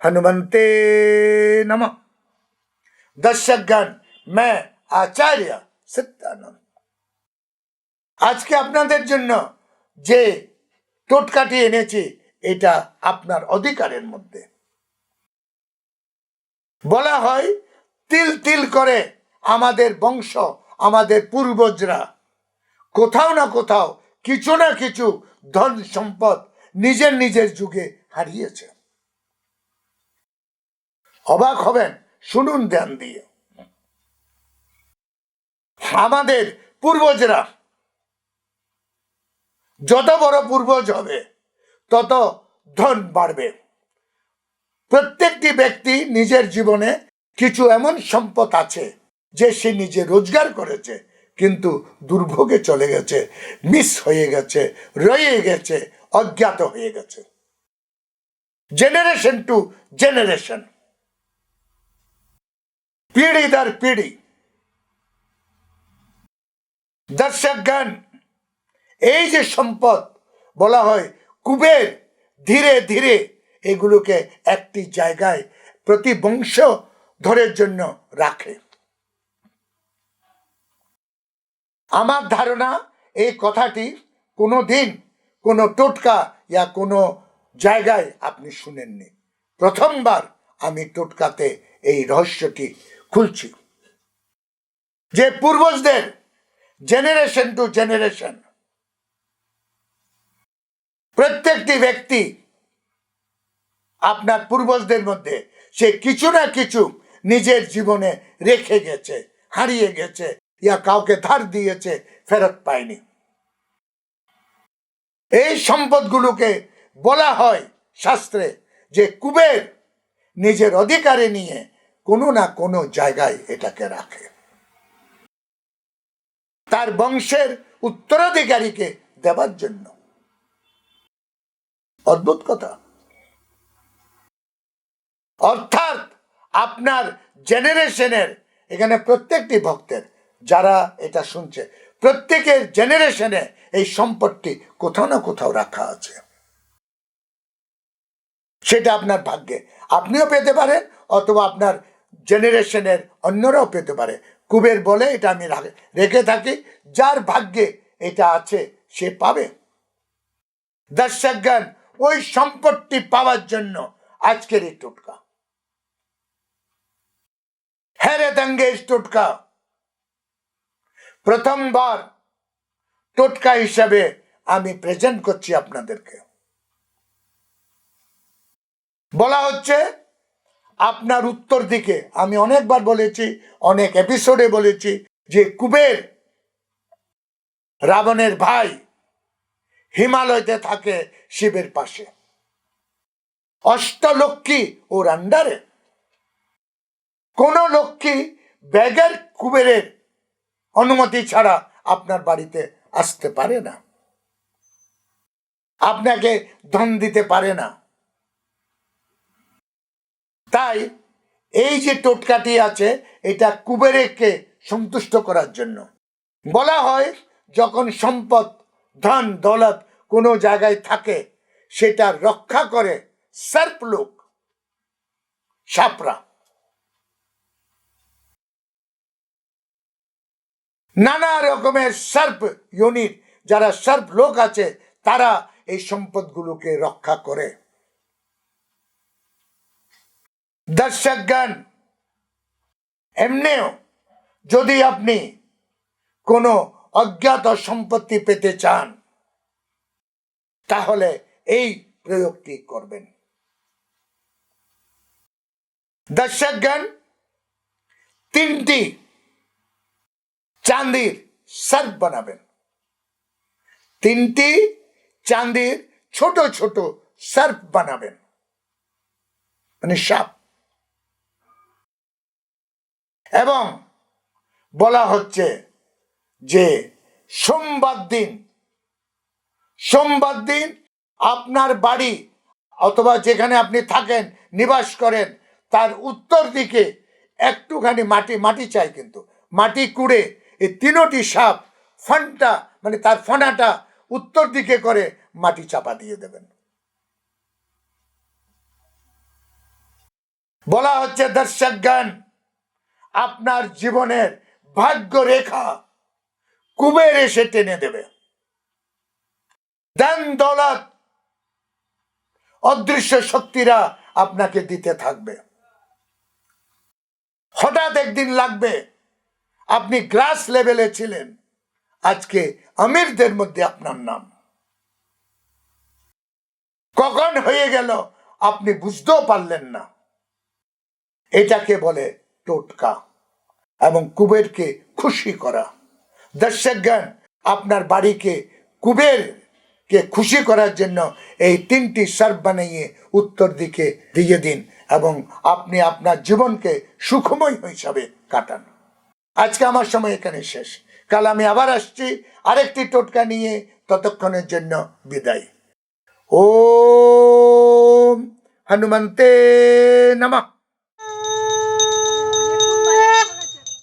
हनुमंते नमः দর্শকগণ मैं আচার্য সত্যানন্দ আজকে আপনাদের জন্য যে টোটকাটি এনেছি এটা আপনার অধিকারের মধ্যে বলা হয় তিল তিল করে আমাদের বংশ আমাদের পূর্বজরা কোথাও না কোথাও কিছু না কিছু ধন সম্পদ নিজের নিজের যুগে হারিয়েছে। অবাক হবেন, শুনুন ধ্যান দিয়ে। আমাদের পূর্বজরা, যত বড় পূর্বজ হবে, তত ধন বাড়বে। প্রত্যেকটি ব্যক্তি নিজের জীবনে কিছু এমন সম্পদ আছে যে সে নিজে রোজগার করেছে, কিন্তু দুর্ভোগে চলে গেছে মিস হয়ে গেছে, রয়ে গেছে অজ্ঞাত হয়ে গেছে। জেনারেশন টু জেনারেশন পিঢ়ি দর পিঢ়ি দর্শকগণ, এই যে সম্পদ, বলা হয় কুবের, ধীরে ধীরে এগুলোকে একটি জায়গায় প্রতি বংশ ধরের জন্য রাখে। আমার ধারণা, এই কথাটি কোনো দিন কোনো টোটকা ইয়া কোনো জায়গায় আপনি শুনেননি। প্রথমবার আমি টোটকাতে এই রহস্যটি খুলছি। যে পূর্বজদের জেনারেশন টু জেনারেশন প্রত্যেকটি ব্যক্তি আপনার পূর্বজদের মধ্যে সে কিছু না কিছু নিজের জীবনে রেখে গেছে, হারিয়ে গেছে, ইয়া কাউকে ধার দিয়েছে, ফেরত পায়নি। এই সম্পদগুলোকে বলা হয় শাস্ত্রে যে কুবের নিজের অধিকারে নিয়ে কোনো না কোনো জায়গায় এটাকে রাখে। তার বংশের উত্তরাধিকারীকে দেওয়ার জন্য। অদ্ভুত কথা। অর্থাৎ আপনার জেনারেশনের এখানে প্রত্যেকটি ভক্তের, যারা এটা শুনছে প্রত্যেকের জেনারেশনে এই সম্পদটি কোথাও না কোথাও রাখা আছে। সেটা আপনার ভাগ্যে। আপনিও পেতে পারেন, অথবা আপনার জেনারেশনের অন্যরাও পেতে পারে। কুবের বলে, এটা আমি রেখে থাকি, যার ভাগ্যে এটা আছে, সে পাবে। দর্শকগণ ওই সম্পদটি পাওয়ার জন্য আজকের এই টোটকা। হেরে দঙ্গেশ টোটকা। প্রথমবার টোটকা হিসাবে আমি প্রেজেন্ট করছি আপনাদেরকে। বলা হচ্ছে আপনার উত্তর দিকে, আমি অনেকবার বলেছি, অনেক এপিসোডে বলেছি, যে কুবের রাবণের ভাই হিমালয়তে থাকে শিবের পাশে। অষ্টলক্ষ্মী ওর আন্ডারে কোন লক্ষ্মী ব্যাগের কুবেরের অনুমতি ছাড়া আপনার বাড়িতে আসতে পারে না। আপনাকে ধন দিতে পারে না। তাই এই যে টোটকাটি আছে, এটা কুবেরকে সন্তুষ্ট করার জন্য। বলা হয়, যখন সম্পদ, ধন, দৌলত কোনো জায়গায় থাকে, সেটা রক্ষা করে সার্প লোক, সাপরা। নানা রকমের সার্প ইউনিট, যারা সার্প লোক আছে, তারা এই সম্পদগুলোকে রক্ষা করে। দর্শকগণ এমনিও যদি আপনি কোনো অজ্ঞাত সম্পত্তি পেতে চান, তাহলে এই প্রয়োগটি করবেন। দর্শকগণ তিনটি চাঁদির সার্ফ বানাবেন। তিনটি চাঁদির ছোট ছোট সার্ফ বানাবেন। মানে সাপ। এবং বলা হচ্ছে যে সোমবার দিন সোমবার দিন আপনার বাড়ি অথবা যেখানে আপনি থাকেন, নিবাস করেন, তার উত্তর দিকে একটুখানি মাটি মাটি চাই কিন্তু, মাটি কুড়ে এই তিনোটি সাপ ফানটা মানে তার ফনাটা উত্তর দিকে করে মাটি চাপা দিয়ে দেবেন। বলা হচ্ছে, দর্শক জ্ঞান আপনার জীবনের ভাগ্য রেখা কুবের এসে টেনে দেবে। দেন দৌলত, অদৃশ্য শক্তিরা আপনাকে দিতে থাকবে। হঠাৎ একদিন লাগবে আপনি গ্রাস লেভেলে ছিলেন। আজকে আমিরদের মধ্যে আপনার নাম। কখন হয়ে গেল আপনি বুঝতেও পারলেন না। এটাকে বলে টোটকা এবং কুবেরকে খুশি করা। দর্শক জ্ঞান আপনার বাড়িকে কুবের কে খুশি করার জন্য এই তিনটি সার্ভ বানিয়ে উত্তর দিকে দিয়ে দিন এবং আপনি আপনার জীবনকে সুখময় হিসাবে কাটান। আজকে আমার সময় এখানে শেষ। কাল আমি আবার আসছি, আরেকটি টোটকা নিয়ে ততক্ষণের জন্য বিদায়। ও হনুমন্তে নমঃ।